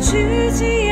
去记。